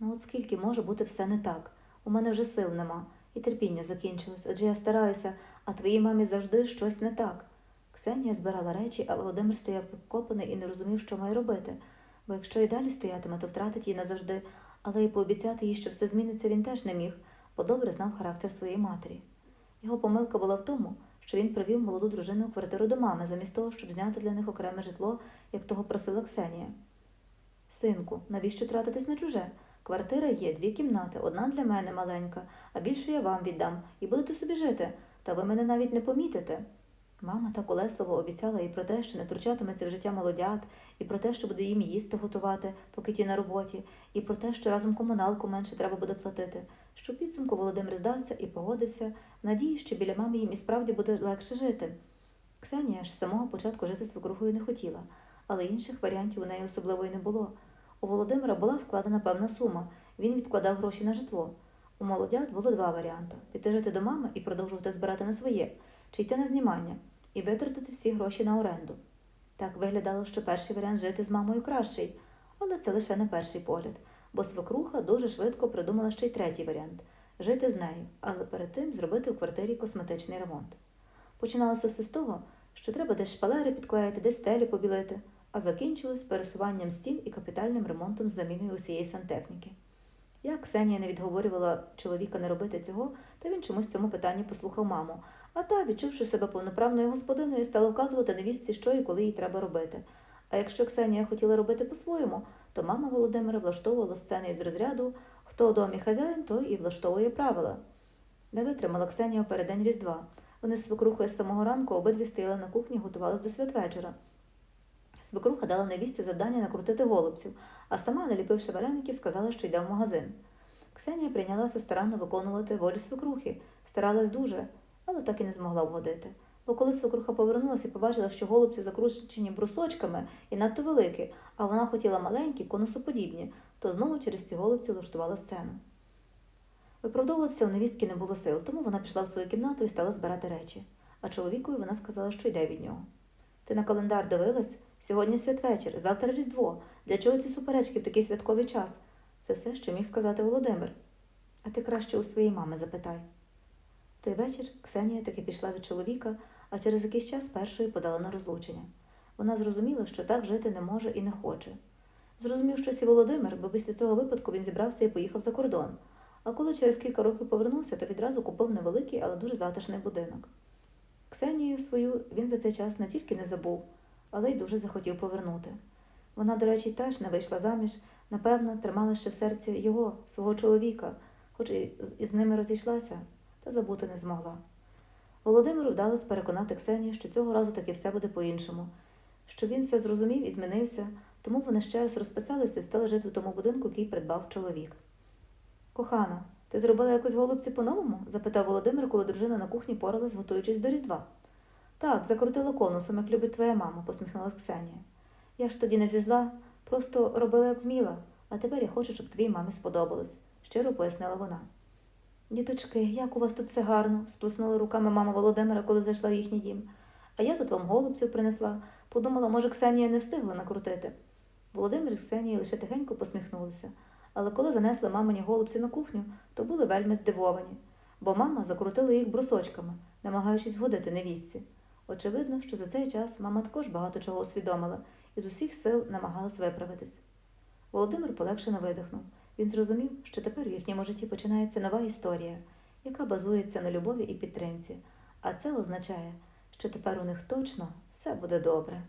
Ну от скільки може бути все не так? У мене вже сил нема, і терпіння закінчилось, адже я стараюся, а твоїй мамі завжди щось не так. Ксенія збирала речі, а Володимир стояв як і не розумів, що має робити. Бо якщо і далі стоятиме, то втратить її назавжди, але й пообіцяти їй, що все зміниться, він теж не міг, бо добре знав характер своєї матері. Його помилка була в тому, що він привів молоду дружину у квартиру до мами, замість того, щоб зняти для них окреме житло, як того просила Ксенія. Синку, навіщо тратитись на чуже? Квартира є, дві кімнати, одна для мене маленька, а більшу я вам віддам, і будете собі жити, та ви мене навіть не помітите. Мама так улесливо обіцяла і про те, що не втручатиметься в життя молодят, і про те, що буде їм їсти готувати, поки ті на роботі, і про те, що разом комуналку менше треба буде платити, що підсумку Володимир здався і погодився, надії, що біля мами їм і справді буде легше жити. Ксенія ж з самого початку жити з свекрухою не хотіла, але інших варіантів у неї особливо й не було. У Володимира була складена певна сума, він відкладав гроші на житло. У молодят було два варіанти: піти жити до мами і продовжувати збирати на своє, чи йти на знімання і витратити всі гроші на оренду. Так виглядало, що перший варіант жити з мамою кращий, але це лише на перший погляд, бо свекруха дуже швидко придумала ще й третій варіант жити з нею, але перед тим зробити в квартирі косметичний ремонт. Починалося все з того, що треба десь шпалери підклеїти, десь стелі побілити, а закінчилось пересуванням стін і капітальним ремонтом з заміною усієї сантехніки. Як Ксенія не відговорювала чоловіка не робити цього, то він чомусь в цьому питанні послухав маму, а та, відчувши себе повноправною господиною, стала вказувати невістці, що і коли їй треба робити. А якщо Ксенія хотіла робити по-своєму, то мама Володимира влаштовувала сцени із розряду хто у домі хазяїн, той і влаштовує правила. Не витримала Ксенія в переддень Різдва. Вони з свекрухою з самого ранку обидві стояли на кухні, готувались до святвечора. Свекруха дала невістці завдання накрутити голубців, а сама, наліпивши вареників, сказала, що йде в магазин. Ксенія прийнялася старанно виконувати волю свекрухи, старалась дуже, але так і не змогла вгодити. Бо коли свекруха повернулася і побачила, що голубці закручені брусочками і надто великі, а вона хотіла маленькі, конусоподібні, то знову через ці голубці влаштувала сцену. Виправдовуватися у невістки не було сил, тому вона пішла в свою кімнату і стала збирати речі. А чоловікові вона сказала, що йде від нього. Ти на календар дивилась? Сьогодні святвечір, завтра Різдво. Для чого ці суперечки в такий святковий час? Це все, що міг сказати Володимир. А ти краще у своєї мами запитай. Той вечір Ксенія таки пішла від чоловіка, а через якийсь час першою подала на розлучення. Вона зрозуміла, що так жити не може і не хоче. Зрозумів щось і Володимир, бо після цього випадку він зібрався і поїхав за кордон. А коли через кілька років повернувся, то відразу купив невеликий, але дуже затишний будинок. Ксенію свою він за цей час не тільки не забув, але й дуже захотів повернути. Вона, до речі, теж не вийшла заміж, напевно, тримала ще в серці його, свого чоловіка, хоч і з ними розійшлася, та забути не змогла. Володимиру вдалося переконати Ксенію, що цього разу таки все буде по-іншому, що він все зрозумів і змінився, тому вони ще раз розписалися і стали жити в тому будинку, який придбав чоловік. Кохана, ти зробила якось голубці по-новому? запитав Володимир, коли дружина на кухні поралась, готуючись до Різдва. Так, закрутила конусом, як любить твоя мама, посміхнулась Ксенія. Я ж тоді не зі зла, просто робила, як вміла, а тепер я хочу, щоб твоїй мамі сподобалось, щиро пояснила вона. Діточки, як у вас тут все гарно, сплеснула руками мама Володимира, коли зайшла в їхній дім. А я тут вам голубців принесла. Подумала, може, Ксенія не встигла накрутити. Володимир з Ксенією лише тихенько посміхнулися, але коли занесли мамині голубці на кухню, то були вельми здивовані, бо мама закрутила їх брусочками, намагаючись вгодити невістці. Очевидно, що за цей час мама також багато чого усвідомила і з усіх сил намагалась виправитись. Володимир полегшено видихнув. Він зрозумів, що тепер в їхньому житті починається нова історія, яка базується на любові і підтримці, а це означає, що тепер у них точно все буде добре.